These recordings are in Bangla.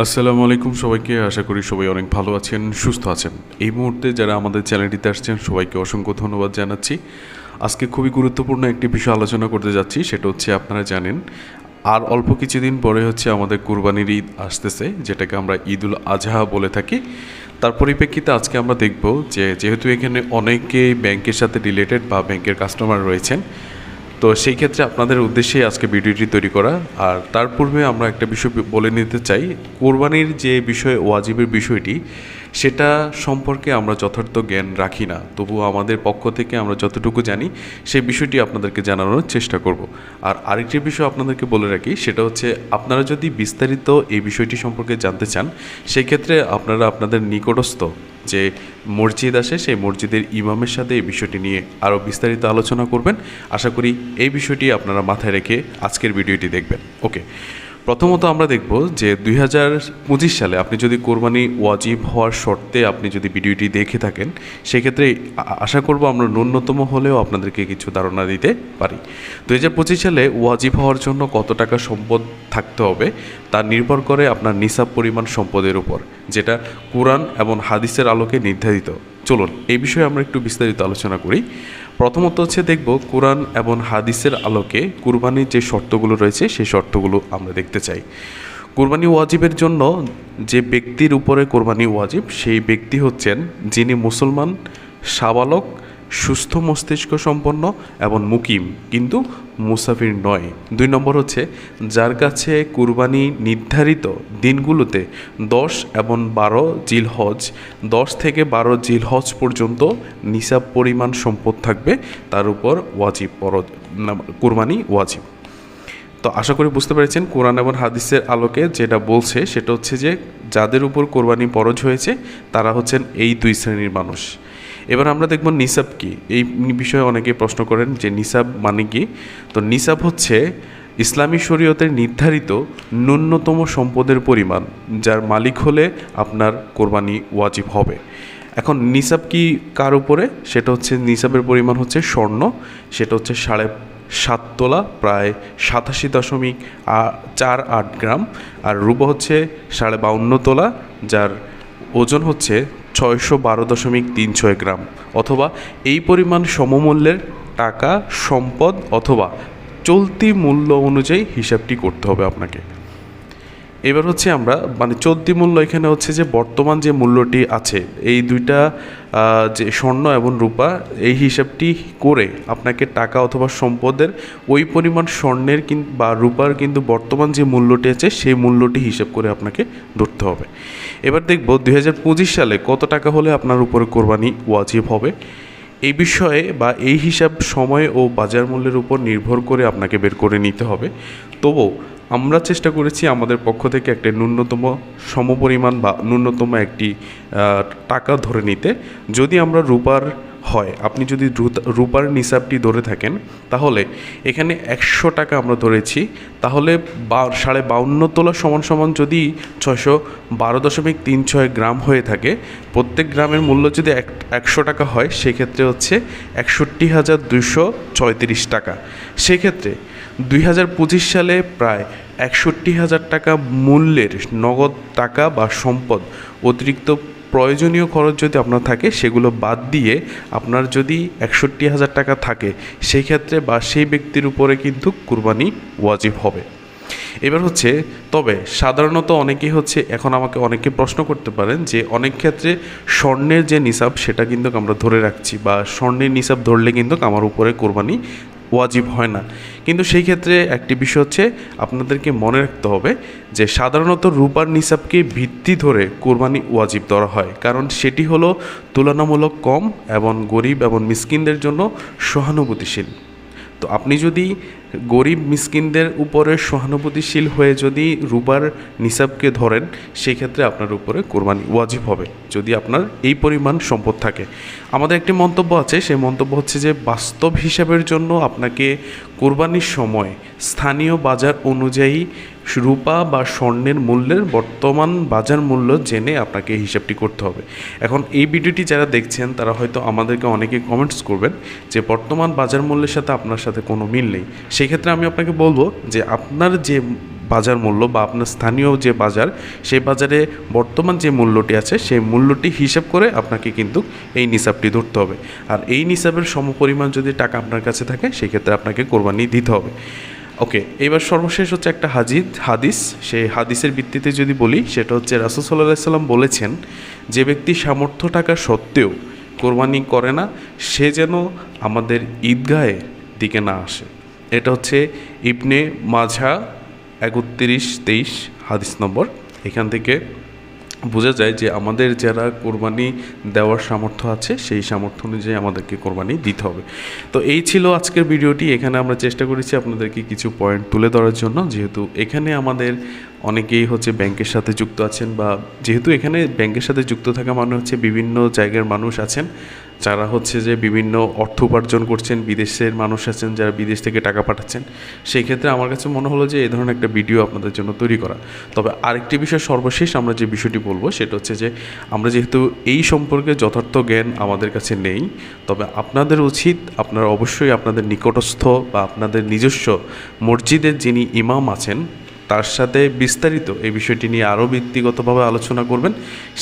আসসালামু আলাইকুম সবাইকে, আশা করি সবাই অনেক ভালো আছেন, সুস্থ আছেন। এই মুহূর্তে যারা আমাদের চ্যানেলটিতে আসছেন, সবাইকে অসংখ্য ধন্যবাদ জানাচ্ছি। আজকে খুবই গুরুত্বপূর্ণ একটি বিষয় আলোচনা করতে যাচ্ছি, সেটা হচ্ছে আপনারা জানেন, আর অল্প কিছুদিন পরে হচ্ছে আমাদের কুরবানির ঈদ আসতেছে, যেটাকে আমরা ঈদুল আজহা বলে থাকি। তার পরিপ্রেক্ষিতে আজকে আমরা দেখব যে, যেহেতু এখানে অনেকে ব্যাংকের সাথে রিলেটেড বা ব্যাংকের কাস্টমার রয়েছেন তো সেই ক্ষেত্রে আপনাদের উদ্দেশ্যেই আজকে ভিডিওটি তৈরি করা। আর তার পূর্বে আমরা একটা বিষয় বলে নিতে চাই। কোরবানির যে বিষয়, ওয়াজিবের বিষয়টি, সেটা সম্পর্কে আমরা যথার্থ জ্ঞান রাখি না। তবু আমাদের পক্ষ থেকে আমরা যতটুকু জানি, সেই বিষয়টি আপনাদেরকে জানানোর চেষ্টা করব। আর আরেকটি বিষয় আপনাদেরকে বলে রাখি, সেটা হচ্ছে আপনারা যদি বিস্তারিত এই বিষয়টি সম্পর্কে জানতে চান, সেই ক্ষেত্রে আপনারা আপনাদের নিকটস্থ যে মসজিদ আসে সেই মসজিদের ইমামের সাথে এই বিষয়টি নিয়ে আরও বিস্তারিত আলোচনা করবেন। আশা করি এই বিষয়টি আপনারা মাথায় রেখে আজকের ভিডিওটি দেখবেন। ওকে। প্রথমত আমরা দেখব যে দুই হাজার পঁচিশ সালে আপনি যদি কোরবানি ওয়াজিব হওয়ার শর্তে আপনি যদি ভিডিওটি দেখে থাকেন, সেক্ষেত্রে আশা করব আমরা ন্যূনতম হলেও আপনাদেরকে কিছু ধারণা দিতে পারি। দুই হাজার পঁচিশ সালে ওয়াজিব হওয়ার জন্য কত টাকা সম্পদ থাকতে হবে, তা নির্ভর করে আপনার নিসাব পরিমাণ সম্পদের উপর, যেটা কোরআন এবং হাদিসের আলোকে নির্ধারিত। চলুন, এই বিষয়ে আমরা একটু বিস্তারিত আলোচনা করি। প্রথমত হচ্ছে দেখব কোরআন এবং হাদিসের আলোকে কুরবানির যে শর্তগুলো রয়েছে, সেই শর্তগুলো আমরা দেখতে চাই। কোরবানি ওয়াজিবের জন্য যে ব্যক্তির উপরে কোরবানি ওয়াজিব, সেই ব্যক্তি হচ্ছেন যিনি মুসলমান, সাবালক সুস্থ মস্তিষ্ক সম্পন্ন এবং মুকিম, কিন্তু মুসাফির নয়। দুই নম্বর হচ্ছে, যার কাছে কুরবানি নির্ধারিত দিনগুলোতে দশ এবং বারো জিলহজ, দশ থেকে বারো জিলহজ পর্যন্ত নিসাব পরিমাণ সম্পদ থাকবে, তার উপর ওয়াজিব পর কুরবানি ওয়াজিব। তো আশা করি বুঝতে পেরেছেন, কোরআন এবং হাদিসের আলোকে যেটা বলছে, সেটা হচ্ছে যে, যাদের উপর কোরবানি পরজ হয়েছে, তারা হচ্ছেন এই দুই শ্রেণির মানুষ। এবার আমরা দেখব নিসাব কি? এই বিষয়ে অনেকে প্রশ্ন করেন যে নিসাব মানে কি? তো নিসাব হচ্ছে ইসলামী শরীয়তের নির্ধারিত ন্যূনতম সম্পদের পরিমাণ, যার মালিক হলে আপনার কোরবানি ওয়াজিব হবে। এখন নিসাব কি কার উপরে? সেটা হচ্ছে নিসাবের পরিমাণ হচ্ছে স্বর্ণ, সেটা হচ্ছে সাড়ে সাত তোলা, প্রায় সাতাশি দশমিক চার আট গ্রাম, আর রূপা হচ্ছে সাড়ে বাউন্ন তোলা, যার ওজন হচ্ছে ছয়শো বারো দশমিক তিন ছয় গ্রাম অথবা এই পরিমাণ সমমূল্যের টাকা, সম্পদ অথবা চলতি মূল্য অনুযায়ী হিসাবটি করতে হবে আপনাকে। এবার হচ্ছে আমরা মানে চলতি মূল্য এখানে হচ্ছে যে বর্তমান যে মূল্যটি আছে, এই দুইটা যে স্বর্ণ এবং রূপা, এই হিসাবটি করে আপনাকে টাকা অথবা সম্পদের ওই পরিমাণ স্বর্ণের বা রূপার কিন্তু বর্তমান যে মূল্যটি আছে, সেই মূল্যটি হিসাব করে আপনাকে ধরতে হবে। এবার দেখব দুই হাজার পঁচিশ সালে কত টাকা হলে আপনার উপরে কোরবানি ওয়াজিব হবে। এই বিষয়ে বা এই হিসাব সময় ও বাজার মূল্যের উপর নির্ভর করে আপনাকে বের করে নিতে হবে। তবু আমরা চেষ্টা করেছি আমাদের পক্ষ থেকে একটা ন্যূনতম সমপরিমাণ বা ন্যূনতম একটি টাকা ধরে নিতে। যদি আমরা রূপার হয়। আপনি যদি রূপার নিসাবটি ধরে থাকেন, তাহলে এখানে একশো টাকা আমরা ধরেছি। তাহলে বা, সাড়ে বাউন্ন তোলা সমান সমান যদি ছয়শো বারো দশমিক তিন ছয় গ্রাম হয়ে থাকে, প্রত্যেক গ্রামের মূল্য যদি এক, একশো টাকা হয়, সেক্ষেত্রে হচ্ছে একষট্টি হাজার দুশো ছয়ত্রিশ টাকা। সেক্ষেত্রে দুই হাজার পঁচিশ সালে প্রায় একষট্টি হাজার টাকা মূল্যের নগদ টাকা বা সম্পদ অতিরিক্ত প্রয়োজনীয় খরচ যদি আপনার থাকে, সেগুলো বাদ দিয়ে আপনার যদি একষট্টি হাজার টাকা থাকে সেই ক্ষেত্রে বা সেই ব্যক্তির উপরে কিন্তু কুরবানি ওয়াজিব হবে। এবার হচ্ছে, তবে সাধারণত অনেকেই হচ্ছে, এখন আমাকে অনেকে প্রশ্ন করতে পারেন যে অনেক ক্ষেত্রে স্বর্ণের যে নিসাব, সেটা কিন্তু আমরা ধরে রাখছি বা স্বর্ণের নিসাব ধরলে কিন্তু আমার উপরে কোরবানি ওয়াজিব হয় না। কিন্তু সেই ক্ষেত্রে একটি বিষয় হচ্ছে, আপনাদেরকে মনে রাখতে হবে যে সাধারণত রূপার নিসাবকে ভিত্তি ধরে কোরবানি ওয়াজিব ধরা হয়। কারণ সেটি হলো তুলনামূলক কম এবং গরিব এবং মিসকিনদের জন্য সহানুভূতিশীল। তো আপনি যদি গরিব মিসকিনদের উপরে সহানুভূতিশীল হয়ে যদি রুবার নিসাবকে ধরেন সেই ক্ষেত্রে আপনার উপরে কোরবানি ওয়াজিব হবে, যদি আপনার এই পরিমাণ সম্পদ থাকে। আমাদের একটি মন্তব্য আছে, সেই মন্তব্য হচ্ছে যে বাস্তব হিসাবের জন্য আপনাকে কোরবানির সময় স্থানীয় বাজার অনুযায়ী রূপা বা স্বর্ণের মূল্যের বর্তমান বাজার মূল্য জেনে আপনাকে হিসাবটি করতে হবে। এখন এই ভিডিওটি যারা দেখছেন, তারা হয়তো আমাদেরকে অনেকে কমেন্টস করবেন যে বর্তমান বাজার মূল্যের সাথে আপনার সাথে কোনো মিল নেই। সেক্ষেত্রে আমি আপনাকে বলব যে আপনার যে বাজার মূল্য বা আপনার স্থানীয় যে বাজার, সেই বাজারে বর্তমান যে মূল্যটি আছে, সেই মূল্যটি হিসাব করে আপনাকে কিন্তু এই নিসাবটি ধরতে হবে। আর এই নিসাবের সমপরিমাণ যদি টাকা আপনার কাছে থাকে, সেক্ষেত্রে আপনাকে কোরবানি দিতে হবে। ওকে, এবার সর্বশেষ হচ্ছে একটা হাজিদ হাদিস। সেই হাদিসের ভিত্তিতে যদি বলি, সেটা হচ্ছে রাসুল সাল্লাহ সাল্লাম বলেছেন, যে ব্যক্তি সামর্থ্য টাকা সত্ত্বেও কোরবানি করে না, সে যেন আমাদের ঈদগাহে দিকে না আসে। এটা হচ্ছে ইবনে মাঝা একত্রিশ তেইশ হাদিস নম্বর। এখান থেকে বোঝা যায় যে আমাদের যারা কোরবানি দেওয়ার সামর্থ্য আছে, সেই সামর্থ্য অনুযায়ী আমাদেরকে কোরবানি দিতে হবে। তো এই ছিল আজকের ভিডিওটি। এখানে আমরা চেষ্টা করেছি আপনাদেরকে কিছু পয়েন্ট তুলে ধরার জন্য। যেহেতু এখানে আমাদের অনেকেই হচ্ছে ব্যাংকের সাথে যুক্ত আছেন বা যেহেতু এখানে ব্যাংকের সাথে যুক্ত থাকা মানে হচ্ছে বিভিন্ন জায়গার মানুষ আছেন যারা হচ্ছে যে বিভিন্ন অর্থ উপার্জন করছেন, বিদেশের মানুষ আছেন, যারা বিদেশ থেকে টাকা পাঠাচ্ছেন, সেই ক্ষেত্রে আমার কাছে মনে হলো যে এই ধরনের একটা ভিডিও আপনাদের জন্য তৈরি করা। তবে আরেকটি বিষয় সর্বশেষ আমরা যে বিষয়টি বলব, সেটা হচ্ছে যে আমরা যেহেতু এই সম্পর্কে যথার্থ জ্ঞান আমাদের কাছে নেই, তবে আপনাদের উচিত, আপনারা অবশ্যই আপনাদের নিকটস্থ বা আপনাদের নিজস্ব মসজিদের যিনি ইমাম আছেন তার সাথে বিস্তারিত এই বিষয়টি নিয়ে আরও ব্যক্তিগতভাবে আলোচনা করবেন।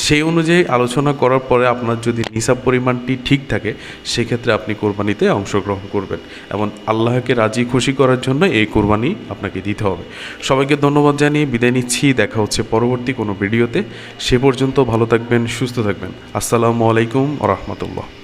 সেই অনুযায়ী আলোচনা করার পরে আপনার যদি নিসাব পরিমাণটি ঠিক থাকে, সেক্ষেত্রে আপনি কোরবানিতে অংশগ্রহণ করবেন এবং আল্লাহকে রাজি খুশি করার জন্য এই কোরবানি আপনাকে দিতে হবে। সবাইকে ধন্যবাদ জানিয়ে বিদায় নিচ্ছি। দেখা হচ্ছে পরবর্তী কোনো ভিডিওতে। সে পর্যন্ত ভালো থাকবেন, সুস্থ থাকবেন। আসসালামু আলাইকুম রহমতুল্লাহ।